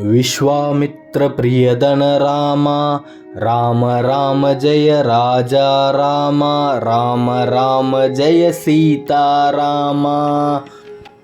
विश्वामित्रप्रियदन रामा राम राम जय ராஜா ராமா राम राम जय सीता ராமா.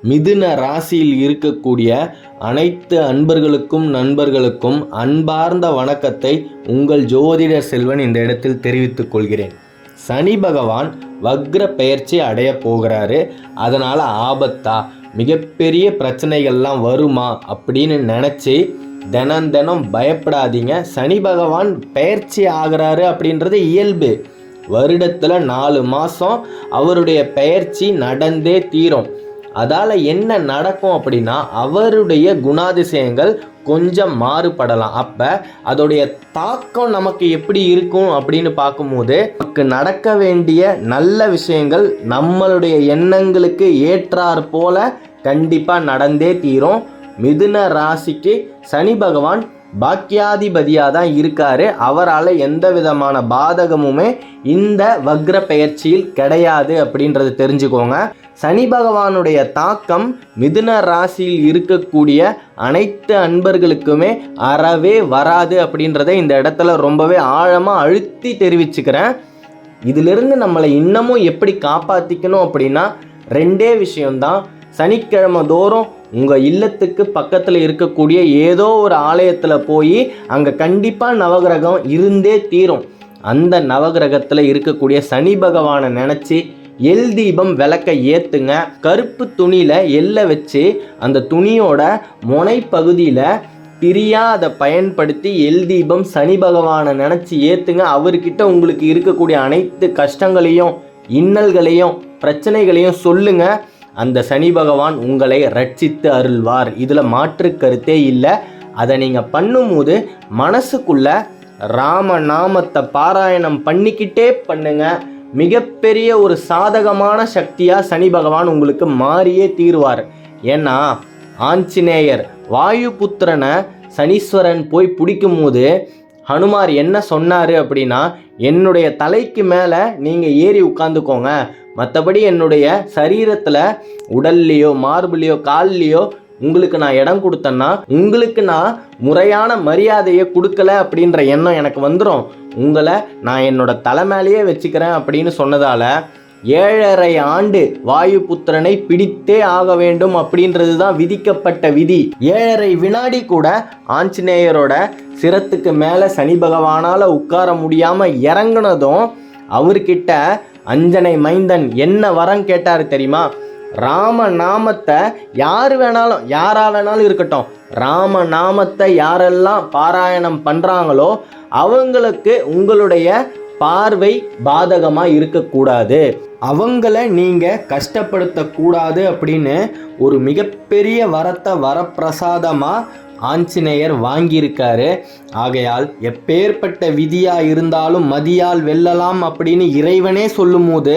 மிதுன ராசியில் இருக்கக்கூடிய அனைத்து அன்பர்களுக்கும் நண்பர்களுக்கும் அன்பார்ந்த வணக்கத்தை உங்கள் ஜோதிடர் செல்வன் இந்த இடத்தில் தெரிவித்துக் கொள்கிறேன். சனி பகவான் வக்ர பெயர்ச்சி அடையப் போகிறாரு. அதனால் ஆபத்தா மிகப்பெரிய பிரச்சனைகள்லாம் வருமா அப்படின்னு நினச்சி தினம் தினம் பயப்படாதீங்க. சனி பகவான் பெயர்ச்சி ஆகிறாரு அப்படின்றது இயல்பு. வருடத்தில் நாலு மாதம் அவருடைய பயிற்சி நடந்தே தீரும். அதால் என்ன நடக்கும் அப்படின்னா அவருடைய குணாதிசயங்கள் கொஞ்சம் மாறுபடலாம். அப்போ அதோடைய தாக்கம் நமக்கு எப்படி இருக்கும் அப்படின்னு பார்க்கும்போது நமக்கு நடக்க வேண்டிய நல்ல விஷயங்கள் நம்மளுடைய எண்ணங்களுக்கு ஏற்றாற் போல கண்டிப்பாக நடந்தே தீரும். மிதுன ராசிக்கு சனி பகவான் பாக்கியாதிபதியாக தான் இருக்காரு. அவரால் எந்த விதமான பாதகமுமே இந்த வக்ர பெயர்ச்சியில் கிடையாது அப்படின்றத தெரிஞ்சுக்கோங்க. சனி பகவானுடைய தாக்கம் மிதுன ராசியில் இருக்கக்கூடிய அனைத்து அன்பர்களுக்குமே அறவே வராது அப்படின்றத இந்த இடத்துல ரொம்பவே ஆழமாக அழுத்தி தெரிவிச்சுக்கிறேன். இதிலிருந்து நம்மளை இன்னமும் எப்படி காப்பாற்றிக்கணும் அப்படின்னா ரெண்டே விஷயம்தான். சனிக்கிழமை தோறும் உங்கள் இல்லத்துக்கு பக்கத்தில் இருக்கக்கூடிய ஏதோ ஒரு ஆலயத்தில் போய் அங்கே கண்டிப்பாக நவகிரகம் இருந்தே தீரும். அந்த நவகிரகத்தில் இருக்கக்கூடிய சனி பகவானை நினச்சி எல் தீபம் விளக்க ஏற்றுங்க கருப்பு துணியில் எல்லை வச்சு அந்த துணியோட முனை பகுதியில் பிரியா அதை பயன்படுத்தி எல் தீபம் சனி பகவானை நினச்சி ஏற்றுங்க அவர்கிட்ட உங்களுக்கு இருக்கக்கூடிய அனைத்து கஷ்டங்களையும் இன்னல்களையும் பிரச்சனைகளையும் சொல்லுங்கள் அந்த சனி பகவான் உங்களை ரட்சித்து அருள்வார். இதில் மாற்று கருத்தே இல்லை. அதை நீங்கள் பண்ணும்போது மனசுக்குள்ள ராம நாமத்தை பாராயணம் பண்ணிக்கிட்டே பண்ணுங்க. மிகப்பெரிய ஒரு சாதகமான சக்தியாக சனி பகவான் உங்களுக்கு மாறியே தீருவார். ஏன்னா ஆஞ்சநேயர் வாயு புத்திரனை சனீஸ்வரன் போய் பிடிக்கும்போது ஹனுமார் என்ன சொன்னார் அப்படின்னா என்னுடைய தலைக்கு மேலே நீங்கள் ஏறி உட்காந்துக்கோங்க மற்றபடி என்னுடைய சரீரத்தில் உடல்லையோ மார்புலையோ கால்லையோ உங்களுக்கு நான் இடம் கொடுத்தேன்னா உங்களுக்கு நான் முறையான மரியாதையை கொடுக்கல அப்படின்ற எண்ணம் எனக்கு வந்துடும் உங்களை நான் என்னோட தலை மேலேயே வச்சுக்கிறேன் அப்படின்னு சொன்னதால ஏழரை ஆண்டு வாயு புத்திரனை பிடித்தே ஆக வேண்டும் அப்படின்றது தான் விதிக்கப்பட்ட விதி. ஏழரை வினாடி கூட ஆஞ்சநேயரோட சிரத்துக்கு மேலே சனி பகவானால் உட்கார முடியாமல் இறங்குனதும் அவர்கிட்ட அஞ்சனை மைந்தன் என்ன வரம் கேட்டார் தெரியுமா? ராம நாமத்தை யார் வேணாலும் யாரா வேணாலும் இருக்கட்டும். ராம நாமத்தை யாரெல்லாம் பாராயணம் பண்ணுறாங்களோ அவங்களுக்கு உங்களுடைய பார்வை பாதகமாக இருக்கக்கூடாது. அவங்கள நீங்கள் கஷ்டப்படுத்தக்கூடாது அப்படின்னு ஒரு மிகப்பெரிய வரத்தை வரப்பிரசாதமாக ஆஞ்சநேயர் வாங்கியிருக்காரு. ஆகையால் எப்பேற்பட்ட விதியாக இருந்தாலும் மதியால் வெல்லலாம் அப்படின்னு இறைவனே சொல்லும்போது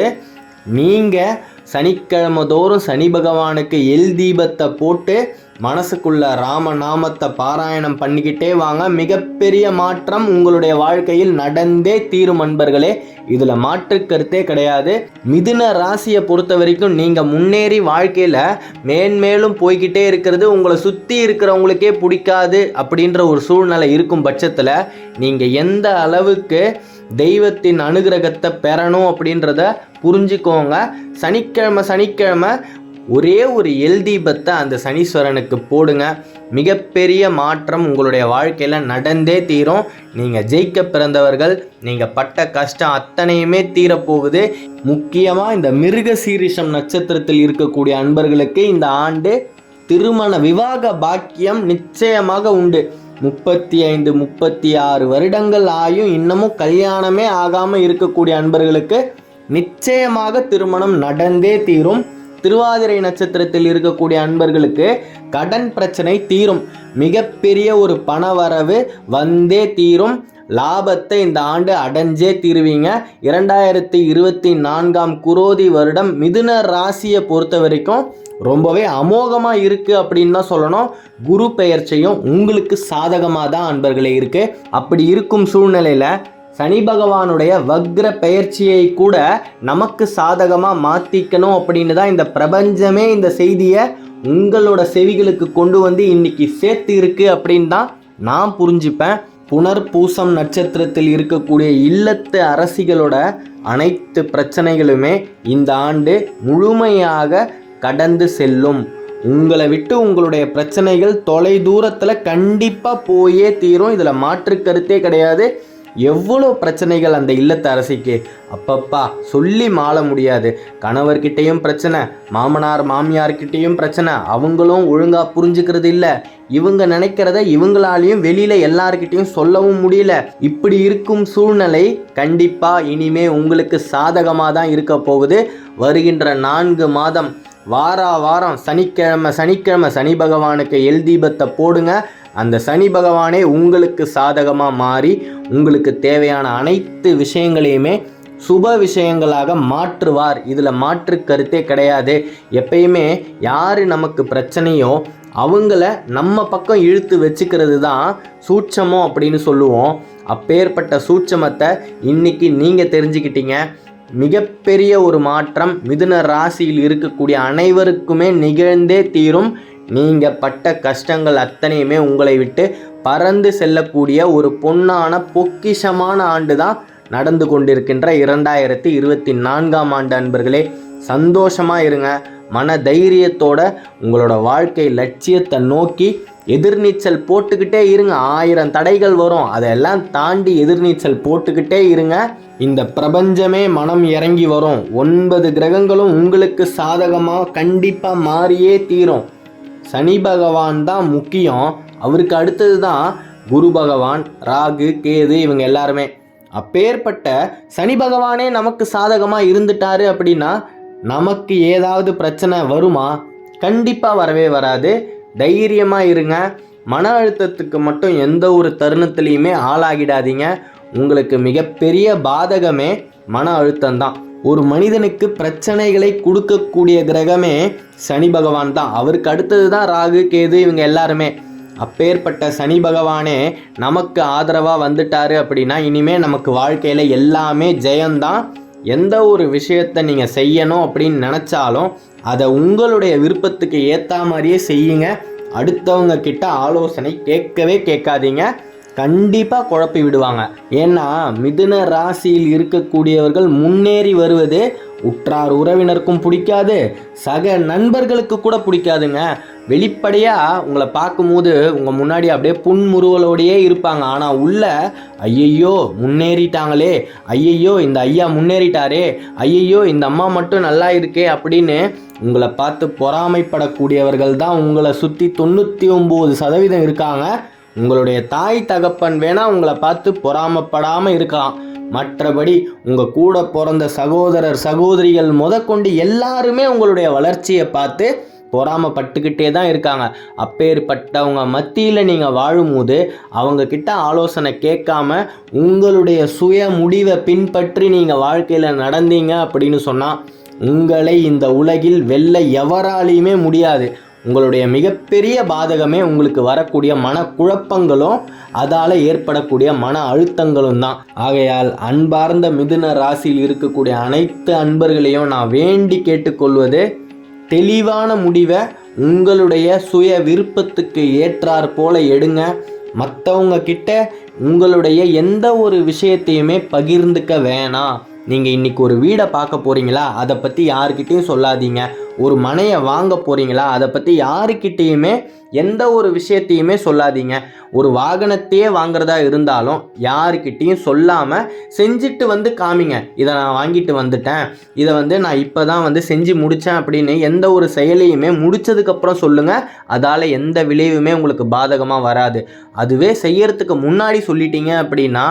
நீங்கள் சனிக்கிழமை தோறும் சனி பகவானுக்கு எல் தீபத்தை போட்டு மனசுக்குள்ள ராம நாமத்தை பாராயணம் பண்ணிக்கிட்டே வாங்க. மிகப்பெரிய மாற்றம் உங்களுடைய வாழ்க்கையில் நடந்தே தீரும் அன்பர்களே. இதில் மாற்று கருத்தே கிடையாது. மிதுன ராசியை பொறுத்த வரைக்கும் நீங்கள் முன்னேறி வாழ்க்கையில் மேன்மேலும் போய்கிட்டே இருக்கிறது. உங்களை சுற்றி இருக்கிறவங்களுக்கே பிடிக்காது அப்படின்ற ஒரு சூழ்நிலை இருக்கும் பட்சத்தில் நீங்கள் எந்த அளவுக்கு தெய்வத்தின் அனுகிரகத்தை பெறணும் அப்படின்றத புரிஞ்சுக்கோங்க. சனிக்கிழமை சனிக்கிழமை ஒரே ஒரு எல் தீபத்தை அந்த சனீஸ்வரனுக்கு போடுங்க. மிகப்பெரிய மாற்றம் உங்களுடைய வாழ்க்கையில் நடந்தே தீரும். நீங்கள் ஜெயிக்க பிறந்தவர்கள் நீங்கள் பட்ட கஷ்டம் அத்தனையுமே தீரப்போகுது. முக்கியமாக இந்த மிருக சீரிஷம் நட்சத்திரத்தில் இருக்கக்கூடிய அன்பர்களுக்கு இந்த ஆண்டு திருமண விவாக பாக்கியம் நிச்சயமாக உண்டு. முப்பத்தி ஐந்து முப்பத்தி ஆறு வருடங்கள் ஆயும் இன்னமும் கல்யாணமே ஆகாமல் இருக்கக்கூடிய அன்பர்களுக்கு நிச்சயமாக திருமணம் நடந்தே தீரும். திருவாதிரை நட்சத்திரத்தில் இருக்கக்கூடிய அன்பர்களுக்கு கடன் பிரச்சனை தீரும். மிகப்பெரிய ஒரு பணவரவு வந்தே தீரும். லாபத்தை இந்த ஆண்டு அடைஞ்சே தீருவீங்க. இரண்டாயிரத்தி இருபத்தி நான்காம் குரோதி வருடம் மிதுன ராசியை பொறுத்த வரைக்கும் ரொம்பவே அமோகமாக இருக்குது அப்படின்னு தான் சொல்லணும். குரு பெயர்ச்சியும் உங்களுக்கு சாதகமாக தான் அன்பர்களே இருக்குது அப்படி இருக்கும் சூழ்நிலையில் சனி பகவானுடைய வக்ர பெயர்ச்சியை கூட நமக்கு சாதகமாக மாற்றிக்கணும் அப்படின்னு தான் இந்த பிரபஞ்சமே இந்த செய்தியை உங்களோட செவிகளுக்கு கொண்டு வந்து இன்னைக்கு சேர்த்து இருக்கு அப்படின்னு தான் நான் புரிஞ்சுப்பேன். புனர் பூசம் நட்சத்திரத்தில் இருக்கக்கூடிய இல்லத்து அரசிகளோட அனைத்து பிரச்சனைகளுமே இந்த ஆண்டு முழுமையாக கடந்து செல்லும். உங்களை விட்டு உங்களுடைய பிரச்சனைகள் தொலை தூரத்தில் கண்டிப்பாக போயே தீரும். இதில் மாற்று கருத்தே கிடையாது. எவ்வளோ பிரச்சனைகள் அந்த இல்லத்த அரசிக்கு? அப்பப்பா சொல்லி மாள முடியாது. கணவர்கிட்டையும் பிரச்சனை மாமனார் மாமியார்கிட்டையும் பிரச்சனை. அவங்களும் ஒழுங்காக புரிஞ்சுக்கிறது இல்லை. இவங்க நினைக்கிறத இவங்களாலையும் வெளியில் எல்லார்கிட்டையும் சொல்லவும் முடியல. இப்படி இருக்கும் சூழ்நிலை கண்டிப்பாக இனிமே உங்களுக்கு சாதகமாக தான் இருக்க போகுது. வருகின்ற நான்கு மாதம் வாரா வாரம் சனிக்கிழமை சனிக்கிழமை சனி பகவானுக்கு எல் தீபத்தை போடுங்க. அந்த சனி பகவானே உங்களுக்கு சாதகமாக மாறி உங்களுக்கு தேவையான அனைத்து விஷயங்களையுமே சுப விஷயங்களாக மாற்றுவார். இதில் மாற்று கருத்தே கிடையாது. எப்பயுமே யார் நமக்கு பிரச்சனையோ அவங்கள நம்ம பக்கம் இழுத்து வச்சுக்கிறது தான் சூட்சமோ அப்படின்னு சொல்லுவோம். அப்பேற்பட்ட சூட்சமத்தை இன்னைக்கு நீங்கள் தெரிஞ்சுக்கிட்டீங்க. மிகப்பெரிய ஒரு மாற்றம் மிதுன ராசியில் இருக்கக்கூடிய அனைவருக்குமே நிகழ்ந்தே தீரும். நீங்கள் பட்ட கஷ்டங்கள் அத்தனையுமே உங்களை விட்டு பறந்து செல்லக்கூடிய ஒரு பொன்னான பொக்கிஷமான ஆண்டு தான் நடந்து கொண்டிருக்கின்ற இரண்டாயிரத்தி இருபத்தி நான்காம் ஆண்டு. அன்பர்களே சந்தோஷமாக இருங்க. மன தைரியத்தோட உங்களோட வாழ்க்கை லட்சியத்தை நோக்கி எதிர்நீச்சல் போட்டுக்கிட்டே இருங்க. ஆயிரம் தடைகள் வரும். அதெல்லாம் தாண்டி எதிர்நீச்சல் போட்டுக்கிட்டே இருங்க. இந்த பிரபஞ்சமே மனம் இறங்கி வரும். ஒன்பது கிரகங்களும் உங்களுக்கு சாதகமாக கண்டிப்பாக மாறியே தீரும். சனி பகவான் தான் முக்கியம். அவருக்கு அடுத்தது தான் குரு பகவான் ராகு கேது இவங்க எல்லாருமே. அப்பேற்பட்ட சனி பகவானே நமக்கு சாதகமாக இருந்துட்டாரு அப்படின்னா நமக்கு ஏதாவது பிரச்சனை வருமா? கண்டிப்பாக வரவே வராது. தைரியமாக இருங்க. மன அழுத்தத்துக்கு மட்டும் எந்த ஒரு தருணத்துலேயுமே ஆளாகிடாதீங்க. உங்களுக்கு மிகப்பெரிய பாதகமே மன அழுத்தம்தான் ஒரு மனிதனுக்கு பிரச்சனைகளை கொடுக்கக்கூடிய கிரகமே சனி பகவான் தான். அவருக்கு அடுத்தது தான் ராகு கேது இவங்க எல்லாருமே. அப்பேற்பட்ட சனி பகவானே நமக்கு ஆதரவாக வந்துட்டாரு அப்படின்னா இனிமே நமக்கு வாழ்க்கையில் எல்லாமே ஜெயந்தான். எந்த ஒரு விஷயத்தை நீங்கள் செய்யணும் அப்படின்னு நினச்சாலும் அதை உங்களுடைய விருப்பத்துக்கு ஏற்ற மாதிரியே செய்யுங்க. அடுத்தவங்க கிட்ட ஆலோசனை கேட்கவே கேட்காதீங்க. கண்டிப்பாக குழப்பி விடுவாங்க. ஏன்னா மிதுன ராசியில் இருக்கக்கூடியவர்கள் முன்னேறி வருவது உற்றார் உறவினருக்கும் பிடிக்காது சக நண்பர்களுக்கு கூட பிடிக்காதுங்க. வெளிப்படையாக உங்களை பார்க்கும்போது உங்கள் முன்னாடி அப்படியே புன்முறுவலோடையே இருப்பாங்க. ஆனால் உள்ள ஐயையோ முன்னேறிட்டாங்களே ஐயையோ இந்த ஐயா முன்னேறிட்டாரே ஐயையோ இந்த அம்மா மட்டும் நல்லா இருக்கே அப்படின்னு உங்களை பார்த்து பொறாமைப்படக்கூடியவர்கள் தான் உங்களை சுற்றி தொண்ணூற்றி ஒம்பது சதவீதம் இருக்காங்க. உங்களுடைய தாய் தகப்பன் வேணா உங்களை பார்த்து பொறாமப்படாமல் இருக்கலாம். மற்றபடி உங்கள் கூட பிறந்த சகோதரர் சகோதரிகள் முதற்கொண்டு எல்லாருமே உங்களுடைய வளர்ச்சியை பார்த்து பொறாமப்பட்டுக்கிட்டே தான் இருக்காங்க. அப்பேற்பட்டவங்க மத்தியில் நீங்கள் வாழும்போது அவங்க கிட்ட ஆலோசனை கேட்காம உங்களுடைய சுய முடிவை பின்பற்றி நீங்கள் வாழ்க்கையில் நடந்தீங்க அப்படின்னு சொன்னால் உங்களை இந்த உலகில் வெல்ல எவராலையுமே முடியாது. உங்களுடைய மிகப்பெரிய பாதகமே உங்களுக்கு வரக்கூடிய மனக்குழப்பங்களும் அதால் ஏற்படக்கூடிய மன அழுத்தங்களும் தான். ஆகையால் அன்பார்ந்த மிதுன ராசியில் இருக்கக்கூடிய அனைத்து அன்பர்களையும் நான் வேண்டி கேட்டுக்கொள்வது தெளிவான முடிவை உங்களுடைய சுய விருப்பத்துக்கு ஏற்றாற் போல எடுங்க. மற்றவங்க கிட்ட உங்களுடைய எந்த ஒரு விஷயத்தையுமே பகிர்ந்துக்க வேணாம். நீங்கள் இன்றைக்கி ஒரு வீடை பார்க்க போகிறீங்களா அதை பற்றி யாருக்கிட்டேயும் சொல்லாதீங்க. ஒரு மனையை வாங்க போகிறீங்களா அதை பற்றி யாருக்கிட்டேயுமே எந்த ஒரு விஷயத்தையுமே சொல்லாதீங்க. ஒரு வாகனத்தையே வாங்குறதா இருந்தாலும் யாருக்கிட்டேயும் சொல்லாமல் செஞ்சுட்டு வந்து காமிங்க. இதை நான் வாங்கிட்டு வந்துட்டேன். இதை வந்து நான் இப்போ தான் வந்து செஞ்சு முடித்தேன் அப்படின்னு எந்த ஒரு செயலையுமே முடிச்சதுக்கப்புறம் சொல்லுங்கள் அதால் எந்த விளைவுமே உங்களுக்கு பாதகமாக வராது. அதுவே செய்யறதுக்கு முன்னாடி சொல்லிட்டீங்க அப்படின்னா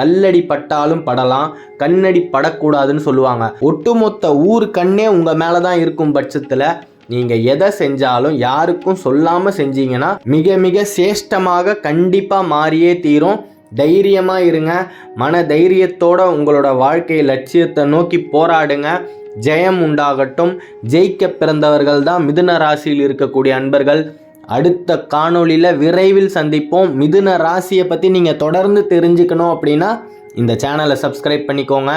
கல்லடி பட்டாலும் படலாம் கண்ணடி படக்கூடாதுன்னு சொல்லுவாங்க. ஒட்டுமொத்த ஊர் கண்ணே உங்கள் மேலே தான் இருக்கும் பட்சத்தில் நீங்கள் எதை செஞ்சாலும் யாருக்கும் சொல்லாமல் செஞ்சீங்கன்னா மிக மிக சேஷ்டமாக கண்டிப்பாக மாறியே தீரும். தைரியமாக இருங்க. மன தைரியத்தோட உங்களோட வாழ்க்கை லட்சியத்தை நோக்கி போராடுங்க. ஜெயம் உண்டாகட்டும். ஜெயிக்க பிறந்தவர்கள் தான் மிதுன ராசியில் இருக்கக்கூடிய அன்பர்கள். அடுத்த காணொளியில் விரைவில் சந்திப்போம். மிதுன ராசியை பற்றி நீங்கள் தொடர்ந்து தெரிஞ்சுக்கணும் அப்படின்னா இந்த சேனலை சப்ஸ்கிரைப் பண்ணிக்கோங்க.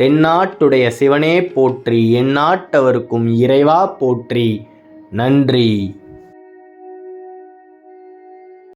தென்னாட்டுடைய சிவனே போற்றி எந்நாட்டவருக்கும் இறைவா போற்றி. நன்றி.